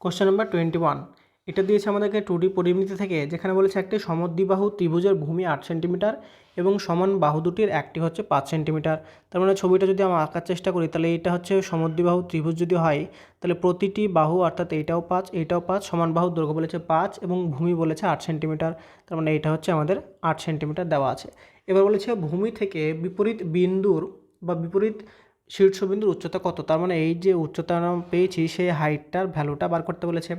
Question number twenty one এটা দিয়েছে আমাদেরকে টু ডি পরিমিতি থেকে, যেখানে বলেছে একটি সমদ্বিবাহু ত্রিভুজের ভূমি আট সেন্টিমিটার এবং সমান বাহু দুটির একটি হচ্ছে পাঁচ সেন্টিমিটার। তার মানে ছবিটা যদি আমরা আঁকার চেষ্টা করি, তাহলে এটা হচ্ছে সমদ্বিবাহু ত্রিভুজ যদি হয়, তাহলে প্রতিটি বাহু অর্থাৎ এইটাও পাঁচ এইটাও পাঁচ, সমান বাহু দৈর্ঘ্য বলেছে পাঁচ এবং ভূমি বলেছে আট সেন্টিমিটার। তার মানে এইটা হচ্ছে আমাদের আট সেন্টিমিটার দেওয়া আছে। এবার বলেছে ভূমি থেকে বিপরীত বিন্দুর বা বিপরীত শীর্ষবিন্দুর উচ্চতা কত? তার মানে এই যে উচ্চতা পেয়েছি, সেই হাইটটার ভ্যালুটা বার করতে বলেছে।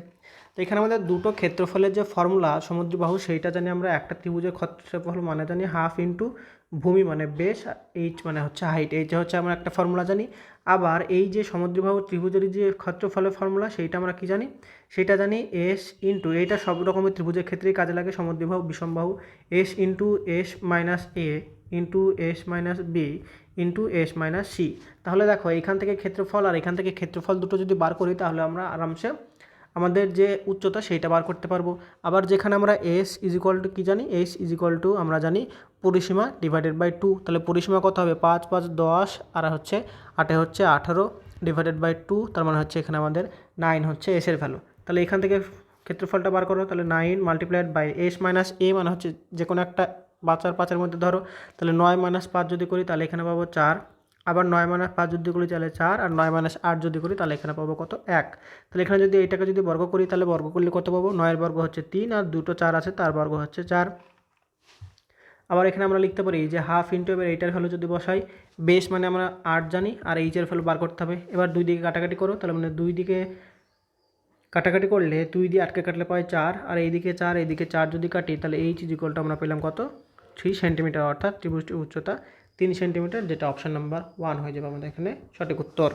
তো এখানে আমাদের দুটো ক্ষেত্রফলের যে ফর্মুলা সমুদ্রবাহু, সেইটা জানি আমরা একটা ত্রিভুজের ক্ষেত্রফল মানে জানি হাফ ইন্টু ভূমি মানে বেশ এইচ মানে হচ্ছে হাইট। এইচ হচ্ছে আমরা একটা ফর্মুলা জানি। আবার এই যে সমুদ্রবাহু ত্রিভুজের যে ক্ষেত্রফলের ফর্মুলা, সেইটা আমরা কি জানি? সেটা জানি এস ইন্টু, এইটা সব রকমের ত্রিভুজের ক্ষেত্রেই কাজে লাগে, সমুদ্রবাহু, বিষমবাহু, s into s minus a into s minus b. Into s minus c তাহলে দেখো, এখান থেকে ক্ষেত্রফল আর এখান থেকে ক্ষেত্রফল দুটো যদি বার করি, তাহলে আমরা আরামসে আমাদের যে উচ্চতা, সেইটা বার করতে পারব। আবার যেখানে আমরা এস ইজ ইকুয়াল টু কী জানি? এস ইজ ইকুয়াল টু আমরা জানি পরিসীমা ডিভাইডেড বাই টু তাহলে পরিসীমা কত হবে? পাঁচ পাঁচ, দশ, আর হচ্ছে আটে হচ্ছে আঠারো ডিভাইডেড বাই টু তার মানে হচ্ছে এখানে আমাদের নাইন হচ্ছে এসের ভ্যালু তাহলে এখান থেকে ক্ষেত্রফলটা বার করো, তাহলে nine multiplied by s minus a মানে হচ্ছে যে কোনো একটা বাচ্চার পাঁচের মধ্যে ধরো, তাহলে নয় মাইনাস পাঁচ যদি করি, তাহলে এখানে পাবো চার। আবার নয় মাইনাস পাঁচ যদি করি, তাহলে চার। আর নয় মাইনাস আট যদি করি, তাহলে এখানে পাবো কত? এক। তাহলে এখানে যদি এইটাকে যদি বর্গ করি, তাহলে বর্গ করলে কত পাবো? নয়ের বর্গ হচ্ছে তিন, আর দুটো চার আছে, তার বর্গ হচ্ছে চার। আবার এখানে আমরা লিখতে পারি যে হাফ ইন্টু এবার এইটার ভ্যালু যদি বসাই বেস মানে আমরা আট জানি, আর এইচের ভ্যালু বার করতে হবে। এবার দুই দিকে কাটাকাটি করো, তাহলে মানে দুই দিকে কাটাকাটি করলে দুই দিয়ে আটকে কাটলে পাই চার। আর এইদিকে চার এইদিকে চার যদি কাটি, তাহলে এইচ ইজিকলটা আমরা পেলাম কত? থ্রি সেন্টিমিটার অর্থাৎ ত্রিভুজটির উচ্চতা তিন সেন্টিমিটার যেটা অপশান নাম্বার ওয়ান হয়ে যাবে আমাদের এখানে সঠিক উত্তর।